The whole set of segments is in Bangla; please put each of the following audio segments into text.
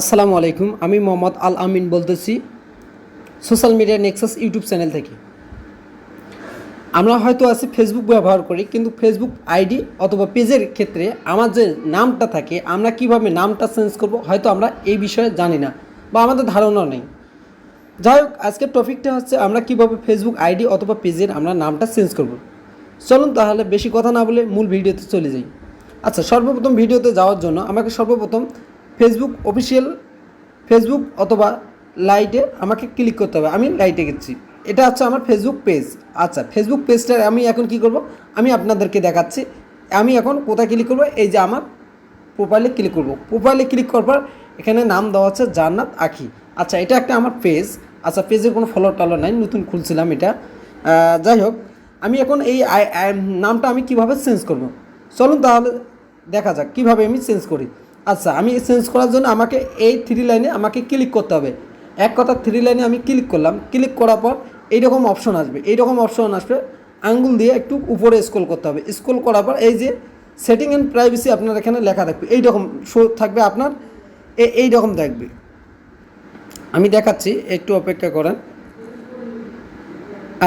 আসসালামু আলাইকুম, আমি মোহাম্মদ আল আমিন বলতেছি social media Nexus YouTube channel থেকে। আমরা হয়তো আছি ফেসবুক ব্যবহার করি, কিন্তু ফেসবুক আইডি অথবা পেজের ক্ষেত্রে আমার যে নামটা থাকে, আমরা কীভাবে নামটা চেঞ্জ করব হয়তো আমরা এই বিষয়ে জানি না বা আমাদের ধারণা নেই। যাই হোক, আজকের টপিকটা হচ্ছে আমরা কীভাবে ফেসবুক আইডি অথবা পেজের আমরা নামটা চেঞ্জ করব। চলুন তাহলে বেশি কথা না বলে মূল ভিডিওতে চলে যাই। আচ্ছা সর্বপ্রথম ভিডিওতে যাওয়ার জন্য আমাকে সর্বপ্রথম ফেসবুক অফিসিয়াল ফেসবুক অথবা লাইটে আমাকে ক্লিক করতে হবে। আমি লাইটে গেছি। এটা হচ্ছে আমার ফেসবুক পেজ আচ্ছা ফেসবুক পেজটা আমি এখন কি করব? আমি আপনাদেরকে দেখাচ্ছি। আমি এখন কোথায় ক্লিক করব? এই যে আমার প্রোফাইলে ক্লিক করব। প্রোফাইলে ক্লিক করার পর এখানে নাম দেওয়া হচ্ছে জান্নাত আখি। আচ্ছা এটা একটা আমার পেজ আচ্ছা পেজের কোনো ফলো টলো নাই, নতুন খুলছিলাম এটা। যাই হোক, আমি এখন এই নামটা আমি কীভাবে চেঞ্জ করব? চলুন তাহলে দেখা যাক, কীভাবে আমি চেঞ্জ করি। আচ্ছা আমি চেঞ্জ করার জন্য আমাকে এই থ্রি লাইনে আমাকে ক্লিক করতে হবে। এক কথা থ্রি লাইনে আমি ক্লিক করলাম। ক্লিক করার পর এইরকম অপশন আসবে। এইরকম অপশন আসবে। আঙ্গুল দিয়ে একটু উপরে স্ক্রল করতে হবে। স্ক্রল করার পর এই যে সেটিং অ্যান্ড প্রাইভেসি আপনার এখানে লেখা থাকবে। এইরকম শো থাকবে আপনার। এই রকম দেখবে আমি দেখাচ্ছি, একটু অপেক্ষা করেন।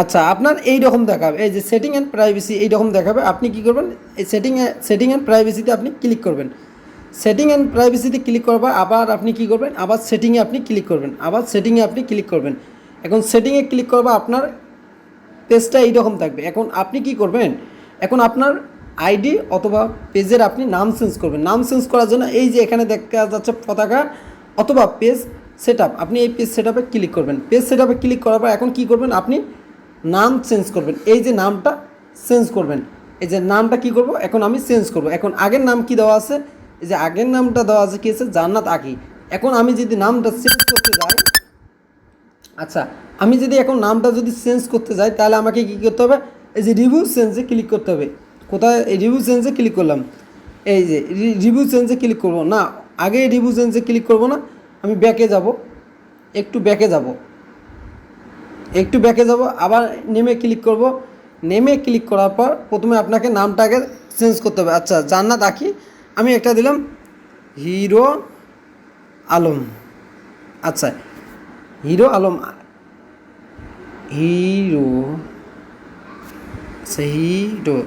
আচ্ছা আপনার এই রকম দেখাবে। এই যে সেটিং অ্যান্ড প্রাইভেসি এই রকম দেখাবে। আপনি কি করবেন? এই সেটিং সেটিং অ্যান্ড প্রাইভেসিতে আপনি ক্লিক করবেন। সেটিং অ্যান্ড প্রাইভেসিতে ক্লিক করবার আবার আপনি কি করবেন? আবার সেটিংয়ে আপনি ক্লিক করবেন। আবার সেটিংয়ে আপনি ক্লিক করবেন। এখন সেটিংয়ে ক্লিক করবার আপনার পেজটা এইরকম থাকবে। এখন আপনি কি করবেন? এখন আপনার আইডি অথবা পেজের আপনি নাম চেঞ্জ করবেন। নাম চেঞ্জ করার জন্য এই যে এখানে দেখা যাচ্ছে পতাকা অথবা পেজ সেট আপনি এই পেজ সেট ক্লিক করবেন। পেজ সেট ক্লিক করার পর এখন কি করবেন? আপনি নাম চেঞ্জ করবেন। এই যে নামটা চেঞ্জ করবেন। এই যে নামটা কি করব? এখন আমি চেঞ্জ করব। এখন আগের নাম কি দেওয়া আছে? এই যে আগের নামটা দেওয়া আছে কি আছে? জান্নাত আকি। এখন আমি যদি নামটা চেঞ্জ করতে যাই আচ্ছা আমি যদি এখন নামটা যদি চেঞ্জ করতে যাই, তাহলে আমাকে কী করতে হবে? এই যে রিভিউ চেঞ্জে ক্লিক করতে হবে। কোথায়? এই রিভিউ চেঞ্জে ক্লিক করলাম। এই যে রিভিউ চেঞ্জে ক্লিক করব। না, আগে রিভিউ চেঞ্জে ক্লিক করব না। আমি ব্যাকে যাব। একটু ব্যাকে যাব। একটু ব্যাকে যাব। আবার নেমে ক্লিক করব। নেমে ক্লিক করার পর প্রথমে আপনাকে নামটাকে চেঞ্জ করতে হবে। আচ্ছা জান্নাত আঁকি। আমি একটা দিলাম, হিরো আলম। আচ্ছা হিরো আলম, হিরো আচ্ছা হিরো।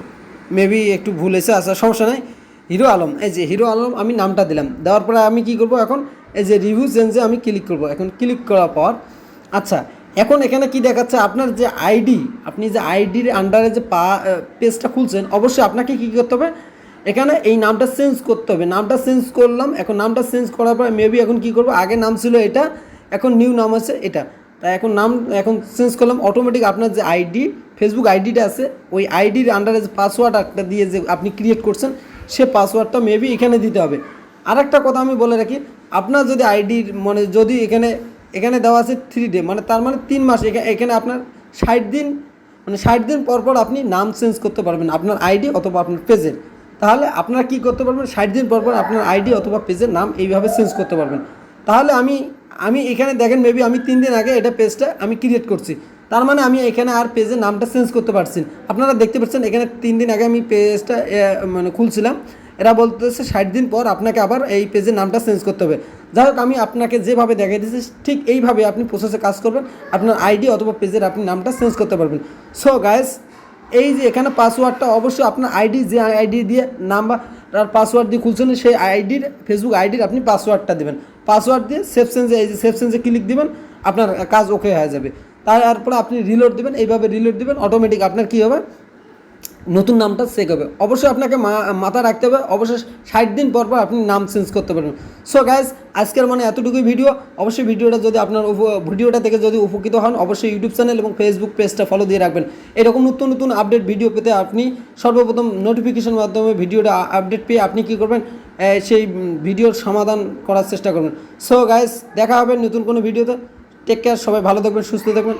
মেবি একটু ভুল হয়েছে আচ্ছা সমস্যা নাই। হিরো আলম, এই যে হিরো আলম, আমি নামটা দিলাম। দেওয়ার পরে আমি কি করব এখন? এই যে রিভিউ চেঞ্জে আমি ক্লিক করব। এখন ক্লিক করার পর আচ্ছা এখন এখানে কি দেখাচ্ছে? আপনার যে আইডি, আপনি যে আইডির আন্ডারে যে পা পেজটা খুলছেন, অবশ্যই আপনাকে কী করতে হবে? এখানে এই নামটা চেঞ্জ করতে হবে। নামটা চেঞ্জ করলাম, এখন নামটা চেঞ্জ করার পর মেবি এখন কি করব? আগে নাম ছিল এটা, এখন নিউ নাম আছে এটা। তাই এখন নাম, এখন চেঞ্জ করলাম অটোমেটিক আপনার যে আইডি ফেসবুক আইডিটা আছে, ওই আইডির আন্ডারে যে পাসওয়ার্ড একটা দিয়ে যে আপনি ক্রিয়েট করছেন, সে পাসওয়ার্ডটা মেবি এখানে দিতে হবে। আর একটা কথা আমি বলে রাখি, আপনার যদি আইডির মানে যদি এখানে এখানে দেওয়া আছে থ্রি ডে মানে তার মানে তিন মাস, এখা- এখানে আপনার ষাট দিন মানে ষাট দিন পর পর আপনি নাম চেঞ্জ করতে পারবেন, আপনার আইডি অথবা আপনার পেজের তাহলে আপনারা কি করতে পারবেন? ষাট দিন পর পর আপনার আইডি অথবা পেজের নাম এইভাবে চেঞ্জ করতে পারবেন। তাহলে আমি আমি এখানে দেখেন মেবি আমি তিন দিন আগে এটা পেজটা আমি ক্রিয়েট করছি। তার মানে আমি এখানে আর পেজের নামটা চেঞ্জ করতে পারছি আপনারা দেখতে পাচ্ছেন এখানে তিন দিন আগে আমি পেজটা মানে খুলছিলাম। এরা বলতেছে ষাট দিন পর আপনাকে আবার এই পেজের নামটা চেঞ্জ করতে হবে। যাই হোক, আমি আপনাকে যেভাবে দেখাই দিচ্ছি ঠিক এইভাবে আপনি প্রসেসে কাজ করবেন। আপনার আইডি অথবা পেজের আপনি নামটা চেঞ্জ করতে পারবেন। সো গাইস এই যে এখানে পাসওয়ার্ডটা অবশ্যই আপনার আইডি যে আইডি দিয়ে নাম্বার আর পাসওয়ার্ড দিয়ে খুলছেন, সেই আইডির ফেসবুক আইডির আপনি পাসওয়ার্ডটা দেবেন। পাসওয়ার্ড দিয়ে সেফ সেন্সে এই যে সেফ সেন্সে ক্লিক দেবেন, আপনার কাজ ওকে হয়ে যাবে। তারপরে আপনি রিলোড দেবেন, এইভাবে রিলোড দেবেন অটোমেটিক আপনার কী হবে? নতুন নামটা সেক হবে। অবশ্যই আপনাকে মাথা রাখতে হবে। অবশ্যই ষাট দিন পর পর আপনি নাম চেঞ্জ করতে পারবেন। সো গাইজ আজকের মানে এতটুকুই ভিডিও অবশ্যই ভিডিওটা যদি আপনার ভিডিওটা থেকে যদি উপকৃত হন, অবশ্যই ইউটিউব চ্যানেল এবং ফেসবুক পেজটা ফলো দিয়ে রাখবেন। এরকম নতুন নতুন আপডেট ভিডিও পেতে আপনি সর্বপ্রথম নোটিফিকেশন মাধ্যমে ভিডিওটা আপডেট পেয়ে আপনি কী করবেন? সেই ভিডিওর সমাধান করার চেষ্টা করবেন। সো গাইজ দেখা হবে নতুন কোনো ভিডিওতে টেক কেয়ার সবাই ভালো থাকবেন, সুস্থ থাকবেন।